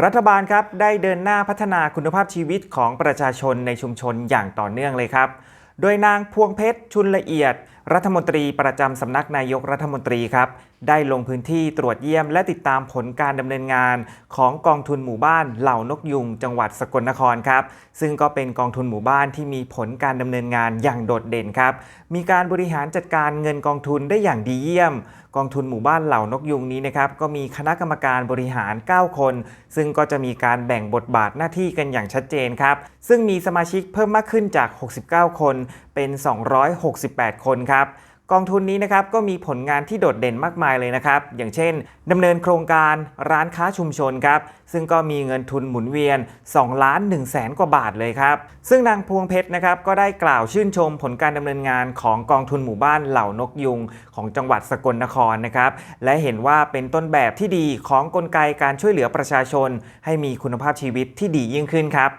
รัฐบาลครับได้เดินหน้าพัฒนาคุณภาพชีวิตของประชาชนในชุมชนอย่างต่อเนื่องเลยครับ โดยนางพวงเพชรชุนละเอียด รัฐมนตรีประจำสำนักนายกรัฐมนตรีครับ ได้ลงพื้นที่ตรวจเยี่ยมและติดตามผลการดำเนินงาน ของกองทุนหมู่บ้านเหล่านกยุง จังหวัดสกลนครครับ ซึ่งก็เป็นกองทุนหมู่บ้านที่มีผลการดำเนินงานอย่างโดดเด่นครับ มีการบริหารจัดการเงินกองทุนได้อย่างดีเยี่ยม กองทุนหมู่บ้านเหล่านกยุงนี้นะครับก็มีคณะกรรมการบริหาร 9 คน ซึ่งก็จะมีการแบ่งบทบาทหน้าที่กันอย่างชัดเจนครับ ซึ่งมีสมาชิกเพิ่มมากขึ้นจาก 69 คนเป็น 268 คนครับ กองทุนนี้นะครับก็มีผลงานที่โดดเด่นมากมายเลยนะครับ อย่างเช่นดำเนินโครงการร้านค้าชุมชนครับ ซึ่งก็มีเงินทุนหมุนเวียน2ล้าน1แสนกว่าบาทเลยครับ ซึ่งนางพวงเพชรนะครับก็ได้กล่าวชื่นชมผลการดำเนินงานของกองทุนหมู่บ้านเหล่านกยุง ของจังหวัดสกลนครนะครับ และเห็นว่าเป็นต้นแบบที่ดีของกลไกการช่วยเหลือประชาชน ให้มีคุณภาพชีวิตที่ดียิ่งขึ้นครับ